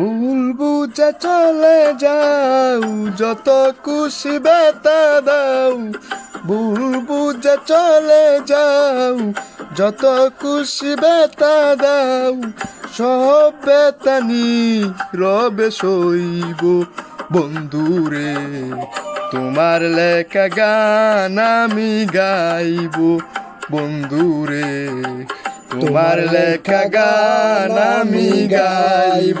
ভুল বুঝে চলে যাও, যত খুশি বেতা দাও। ভুল বুঝে চলে যাও, যত খুশি বেতা দাও। সব বেতানি রবে সইব বন্ধুরে, তোমার লেখা গান আমি গাইব বন্ধুরে। তোমার লেখা গান আমি গাইব।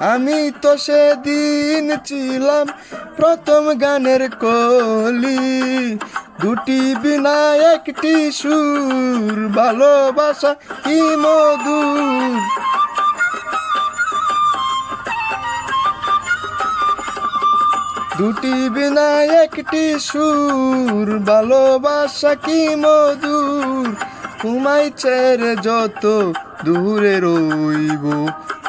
আমি তো সেদিন ছিলাম প্রথম গানের কলি। দুটি বিনা একটি সুর, ভালোবাসা কি মধুর? দুটি বিনা একটি সুর, ভালোবাসা কি মধুর? তোমায় ছেড়ে যত দূরে রইব।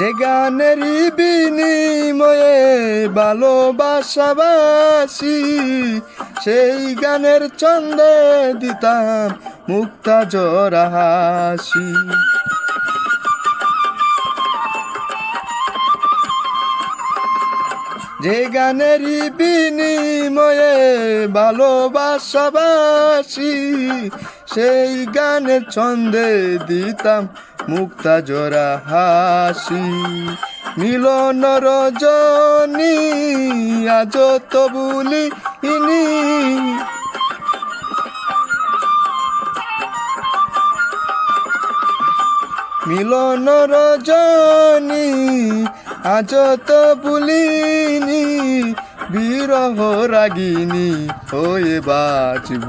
যে গানের বিনিময়ে ভালোবাসাবাসি, সেই গানের ছন্দে দিতাম মুক্তা জরা হাসি। যে গানের বিনিময়ে ভালোবাসাবাসি সেই গানের ছন্দে দিতাম মুক্তা জোড়া হাসি। মিলন রজনী আজ তো বলিনি মিলন রজনী আজ তো ভুলিনি বিরহ রাগিনী হয়ে বাঁচব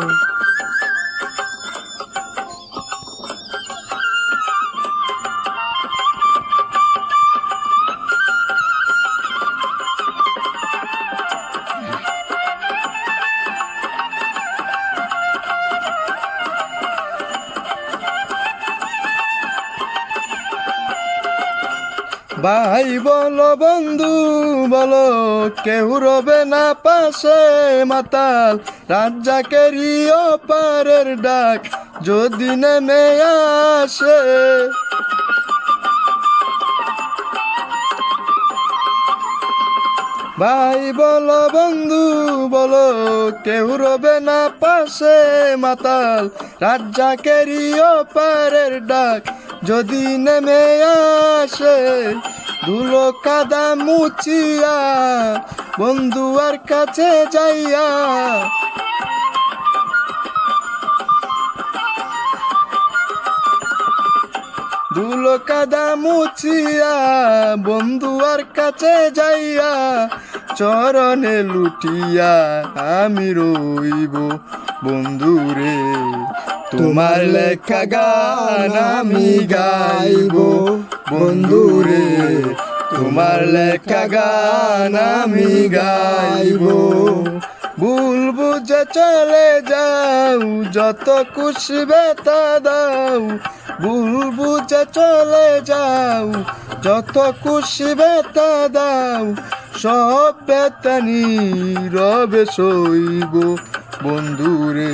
ভাই বলো বন্ধু, বলো কেউ রবে না পাশে মাতাল? রাজ্জাকেরই পারের ডাক, যদি নেমে আসে। ভাই বলো বন্ধু, বলো কেউ রবে না পাশে মাতাল? রাজ্জাকেরই পারের ডাক যদি নেমে আসে ধুলো কাদা মুচিয়া বন্ধু আর কাছে যাইয়া। ধুলো কাদা বন্ধু আর কাছে যাইয়া, চরণে লুটিয়া আমি রইব বন্ধুরে। তোমার লেখা গান আমি গাইব। বন্ধুরে তোমার লেখা গান আমি গাইব। ভুল বুঝে চলে যাও, যত খুশি বেতা দাও। ভুল বুঝে চলে যাও, যত খুশি বেতা দাও। সব বেতানি রবে সইব। বন্ধুরে